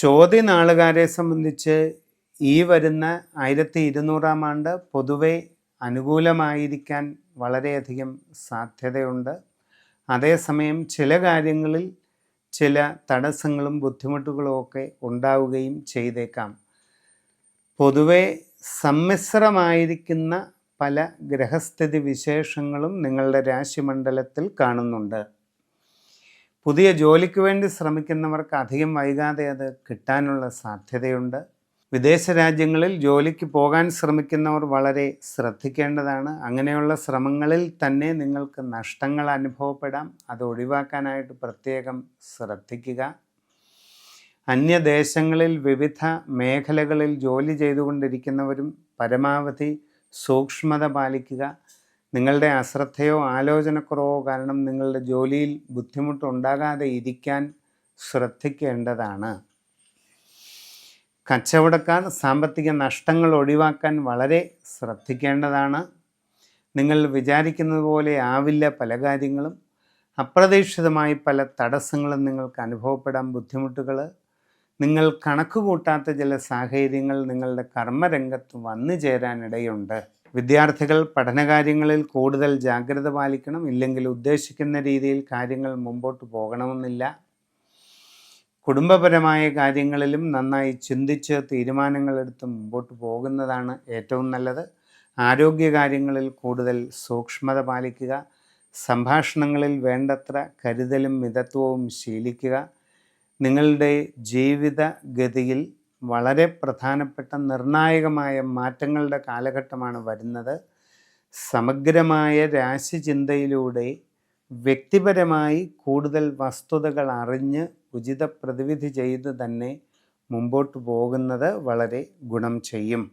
ചോദ്യനാളുകാരെ സംബന്ധിച്ച് ഈ വരുന്ന ആയിരത്തി ഇരുന്നൂറാം ആണ്ട് പൊതുവെ അനുകൂലമായിരിക്കാൻ വളരെയധികം സാധ്യതയുണ്ട്. അതേസമയം ചില കാര്യങ്ങളിൽ ചില തടസ്സങ്ങളും ബുദ്ധിമുട്ടുകളും ഒക്കെ ഉണ്ടാവുകയും ചെയ്തേക്കാം. പൊതുവെ സമ്മിശ്രമായിരിക്കുന്ന പല ഗ്രഹസ്ഥിതി വിശേഷങ്ങളും നിങ്ങളുടെ രാശിമണ്ഡലത്തിൽ കാണുന്നുണ്ട്. പുതിയ ജോലിക്ക് വേണ്ടി ശ്രമിക്കുന്നവർക്ക് അധികം വൈകാതെ അത് കിട്ടാനുള്ള സാധ്യതയുണ്ട്. വിദേശ രാജ്യങ്ങളിൽ ജോലിക്ക് പോകാൻ ശ്രമിക്കുന്നവർ വളരെ ശ്രദ്ധിക്കേണ്ടതാണ്. അങ്ങനെയുള്ള ശ്രമങ്ങളിൽ തന്നെ നിങ്ങൾക്ക് നഷ്ടങ്ങൾ അനുഭവപ്പെടാം. അത് ഒഴിവാക്കാനായിട്ട് പ്രത്യേകം ശ്രദ്ധിക്കുക. അന്യദേശങ്ങളിൽ വിവിധ മേഖലകളിൽ ജോലി ചെയ്തുകൊണ്ടിരിക്കുന്നവരും പരമാവധി സൂക്ഷ്മത പാലിക്കുക. നിങ്ങളുടെ അശ്രദ്ധയോ ആലോചനക്കുറവോ കാരണം നിങ്ങളുടെ ജോലിയിൽ ബുദ്ധിമുട്ടുണ്ടാകാതെ ഇരിക്കാൻ ശ്രദ്ധിക്കേണ്ടതാണ്. കച്ചവടക്കാർ സാമ്പത്തിക നഷ്ടങ്ങൾ ഒഴിവാക്കാൻ വളരെ ശ്രദ്ധിക്കേണ്ടതാണ്. നിങ്ങൾ വിചാരിക്കുന്നത് പോലെ ആവില്ല പല കാര്യങ്ങളും. അപ്രതീക്ഷിതമായി പല തടസ്സങ്ങളും നിങ്ങൾക്ക് അനുഭവപ്പെടാൻ ബുദ്ധിമുട്ടുകൾ നിങ്ങൾ കണക്ക് കൂട്ടാത്ത ചില സാഹചര്യങ്ങൾ നിങ്ങളുടെ കർമ്മരംഗത്ത് വന്നു ചേരാനിടയുണ്ട്. വിദ്യാർത്ഥികൾ പഠനകാര്യങ്ങളിൽ കൂടുതൽ ജാഗ്രത പാലിക്കണം ഇല്ലെങ്കിൽ ഉദ്ദേശിക്കുന്ന രീതിയിൽ കാര്യങ്ങൾ മുമ്പോട്ട് പോകണമെന്നില്ല. കുടുംബപരമായ കാര്യങ്ങളിലും നന്നായി ചിന്തിച്ച് തീരുമാനങ്ങളെടുത്ത് മുമ്പോട്ട് പോകുന്നതാണ് ഏറ്റവും നല്ലത്. ആരോഗ്യകാര്യങ്ങളിൽ കൂടുതൽ സൂക്ഷ്മത പാലിക്കുക സംഭാഷണങ്ങളിൽ വേണ്ടത്ര കരുതലും മിതത്വവും ശീലിക്കുക. നിങ്ങളുടെ ജീവിതഗതിയിൽ വളരെ പ്രധാനപ്പെട്ട നിർണായകമായ മാറ്റങ്ങളുടെ കാലഘട്ടമാണ് വരുന്നത്. സമഗ്രമായ രാശിചിന്തയിലൂടെ വ്യക്തിപരമായി കൂടുതൽ വസ്തുതകൾ അറിഞ്ഞ് ഉചിത പ്രതിവിധി ചെയ്ത് തന്നെ മുമ്പോട്ട് പോകുന്നത് വളരെ ഗുണം ചെയ്യും.